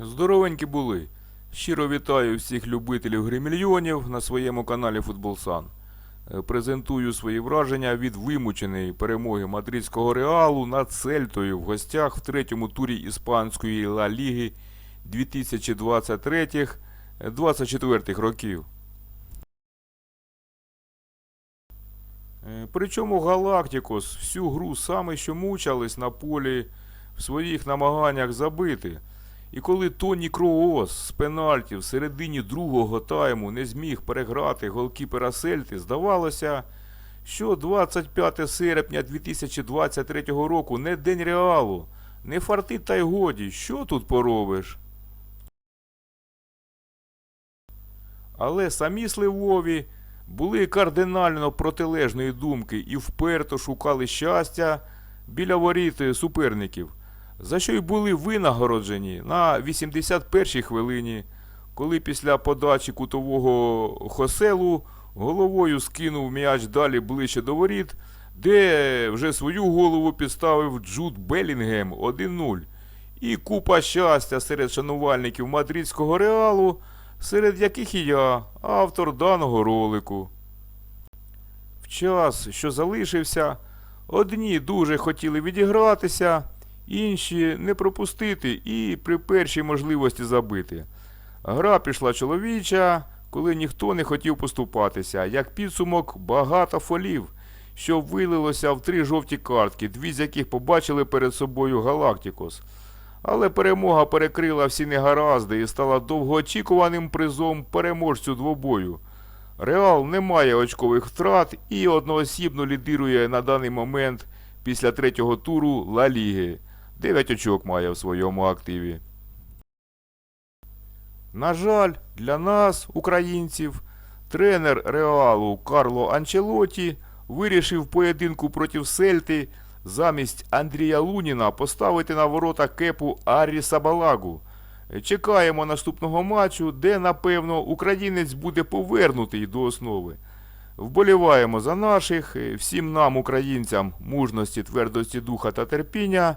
Здоровенькі були. Щиро вітаю всіх любителів гри мільйонів на своєму каналі Футболсан. Е, Презентую свої враження від вимученої перемоги мадридського реалу над Цельтою в гостях в третьому турі Іспанської Ла Ліги 2023-2024 років. Е, Причому Галактикос всю гру саме що мучались на полі в своїх намаганнях забити. І коли Тоні Кроос з пенальті в середині другого тайму не зміг переграти голкіпера Сельти, здавалося, що 25 серпня 2023 року не день реалу, не фарти та й годі, що тут поробиш? Але самі сливові були кардинально протилежної думки і вперто шукали щастя біля воріт суперників, за що й були винагороджені на 81-й хвилині, коли після подачі кутового Хоселу головою скинув м'яч далі ближче до воріт, де вже свою голову підставив Джуд Белінгем 1-0. І купа щастя серед шанувальників мадридського реалу, серед яких і я, автор даного ролику. В час, що залишився, одні дуже хотіли відігратися, інші не пропустити і при першій можливості забити. Гра пішла чоловіча, коли ніхто не хотів поступатися, як підсумок багато фолів, що вилилося в три жовті картки, дві з яких побачили перед собою Галактикос. Але перемога перекрила всі негаразди і стала довгоочікуваним призом переможцю двобою. Реал не має очкових втрат і одноосібно лідирує на даний момент після третього туру Ла Ліги. 9 очок має в своєму активі. На жаль, для нас, українців, тренер Реалу Карло Анчелоті вирішив поєдинку проти Сельти замість Андрія Луніна поставити на ворота кепу Аррі Сабалагу. Чекаємо наступного матчу, де, напевно, українець буде повернутий до основи. Вболіваємо за наших, всім нам, українцям, мужності, твердості духа та терпіння.